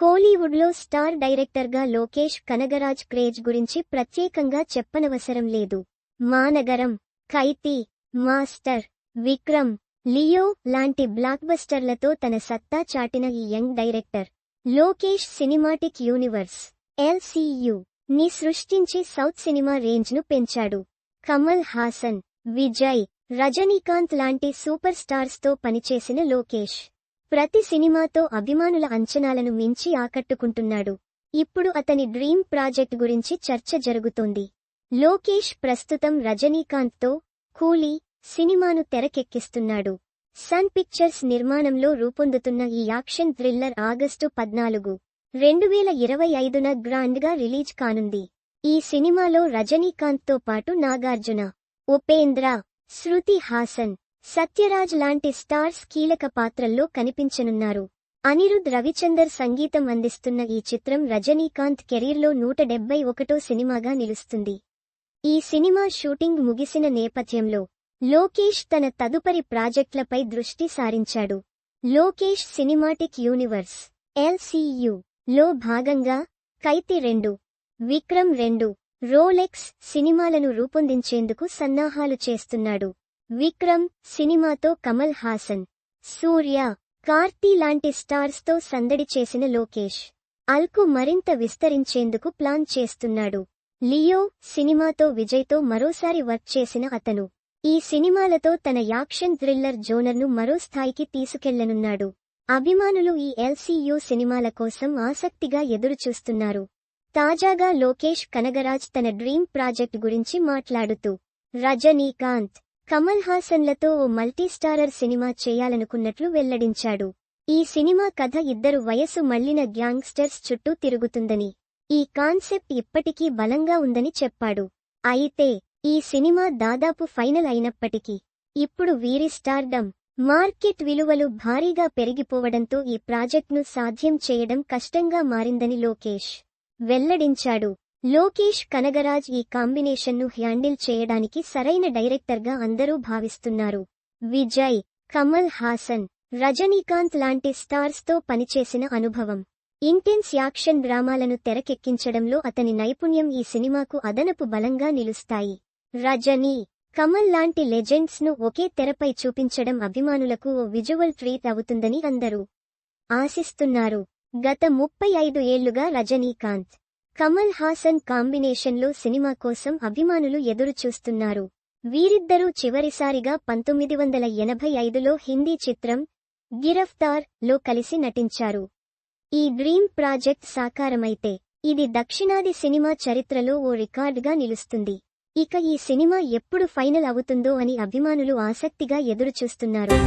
కోలీవుడ్లో స్టార్ డైరెక్టర్గా లోకేష్ కనగరాజ్ క్రేజ్ గురించి ప్రత్యేకంగా చెప్పనవసరం లేదు. మానగరం ఖైతీ మాస్టర్ విక్రమ్ లియో లాంటి బ్లాక్బస్టర్లతో తన సత్తా చాటిన ఈ young director. Lokesh cinematic universe LCU ని సృష్టించి సౌత్ సినిమా రేంజ్ను పెంచాడు. కమల్ హాసన్ విజయ్ రజనీకాంత్ లాంటి సూపర్ స్టార్స్తో పనిచేసిన లోకేష్. ప్రతి సినిమాతో అభిమానుల అంచనాలను మించి ఆకట్టుకుంటున్నాడు. ఇప్పుడు అతని డ్రీమ్ ప్రాజెక్ట్ గురించి చర్చ జరుగుతోంది. లోకేష్ ప్రస్తుతం రజనీకాంత్తో కూలీ సినిమాను తెరకెక్కిస్తున్నాడు. సన్ పిక్చర్స్ నిర్మాణంలో రూపొందుతున్న ఈ యాక్షన్ థ్రిల్లర్ ఆగస్టు పద్నాలుగు రెండు వేల ఇరవై ఐదున గ్రాండ్గా రిలీజ్ కానుంది. ఈ సినిమాలో రజనీకాంత్తో పాటు నాగార్జున ఉపేంద్ర శృతి హాసన్ సత్యరాజ్ లాంటి స్టార్స్ కీలక పాత్రల్లో కనిపించనున్నారు. అనిరుద్ రవిచందర్ సంగీతం అందిస్తున్న ఈ చిత్రం రజనీకాంత్ కెరీర్లో నూట డెబ్బై ఒకటో సినిమాగా నిలుస్తుంది. ఈ సినిమా షూటింగ్ ముగిసిన నేపథ్యంలో లోకేష్ తన తదుపరి ప్రాజెక్టులపై దృష్టి సారించాడు. లోకేష్ సినిమాటిక్ యూనివర్స్ ఎల్సీయు లో భాగంగా కైతి రెండు విక్రమ్ రెండు రోలెక్స్ సినిమాలను రూపొందించేందుకు సన్నాహాలు చేస్తున్నాడు. విక్రమ్ సినిమాతో కమల్ హాసన్ సూర్య కార్తీ లాంటి స్టార్స్తో సందడి చేసిన లోకేష్ అల్కు మరింత విస్తరించేందుకు ప్లాన్ చేస్తున్నాడు. లియో సినిమాతో విజయ్తో మరోసారి వర్క్ చేసిన అతను ఈ సినిమాలతో తన యాక్షన్ థ్రిల్లర్ జోనర్ను మరో స్థాయికి తీసుకెళ్ళనున్నాడు. అభిమానులు ఈ ఎల్సీయూ సినిమాల కోసం ఆసక్తిగా ఎదురుచూస్తున్నారు. తాజాగా లోకేష్ కనగరాజ్ తన డ్రీమ్ ప్రాజెక్ట్ గురించి మాట్లాడుతూ రజనీకాంత్ కమల్ హాసన్లతో ఓ మల్టీస్టారర్ సినిమా చేయాలనుకున్నట్లు వెల్లడించాడు. ఈ సినిమా కథ ఇద్దరు వయసు మళ్ళిన గ్యాంగ్స్టర్స్ చుట్టూ తిరుగుతుందని ఈ కాన్సెప్ట్ ఇప్పటికీ బలంగా ఉందని చెప్పాడు. అయితే ఈ సినిమా దాదాపు ఫైనల్ అయినప్పటికీ ఇప్పుడు వీరి స్టార్డమ్ మార్కెట్ విలువలు భారీగా పెరిగిపోవడంతో ఈ ప్రాజెక్ట్ను సాధ్యం చేయడం కష్టంగా మారిందని లోకేష్ వెల్లడించాడు. లోకేష్ కనగరాజ్ ఈ కాంబినేషన్ను హ్యాండిల్ చేయడానికి సరైన డైరెక్టర్గా అందరూ భావిస్తున్నారు. విజయ్ కమల్ హాసన్ రజనీకాంత్ లాంటి స్టార్స్తో పనిచేసిన అనుభవం. ఇంటెన్స్ యాక్షన్ డ్రామాలను తెరకెక్కించడంలో అతని నైపుణ్యం ఈ సినిమాకు అదనపు బలంగా నిలుస్తాయి. రజనీ కమల్ లాంటి లెజెండ్స్ను ఒకే తెరపై చూపించడం అభిమానులకు ఓ విజువల్ ట్రీట్ అవుతుందని అందరూ ఆశిస్తున్నారు. గత ముప్పై ఐదు ఏళ్ళుగా రజనీకాంత్ కమల్ హాసన్ కాంబినేషన్లో సినిమా కోసం అభిమానులు ఎదురుచూస్తున్నారు. వీరిద్దరూ చివరిసారిగా పంతొమ్మిది వందల ఎనభై ఐదులో హిందీ చిత్రం గిరఫ్తార్లో కలిసి నటించారు. ఈ డ్రీమ్ ప్రాజెక్ట్ సాకారమైతే ఇది దక్షిణాది సినిమా చరిత్రలో ఓ రికార్డుగా నిలుస్తుంది. ఇక ఈ సినిమా ఎప్పుడు ఫైనల్ అవుతుందో అని అభిమానులు ఆసక్తిగా ఎదురుచూస్తున్నారు.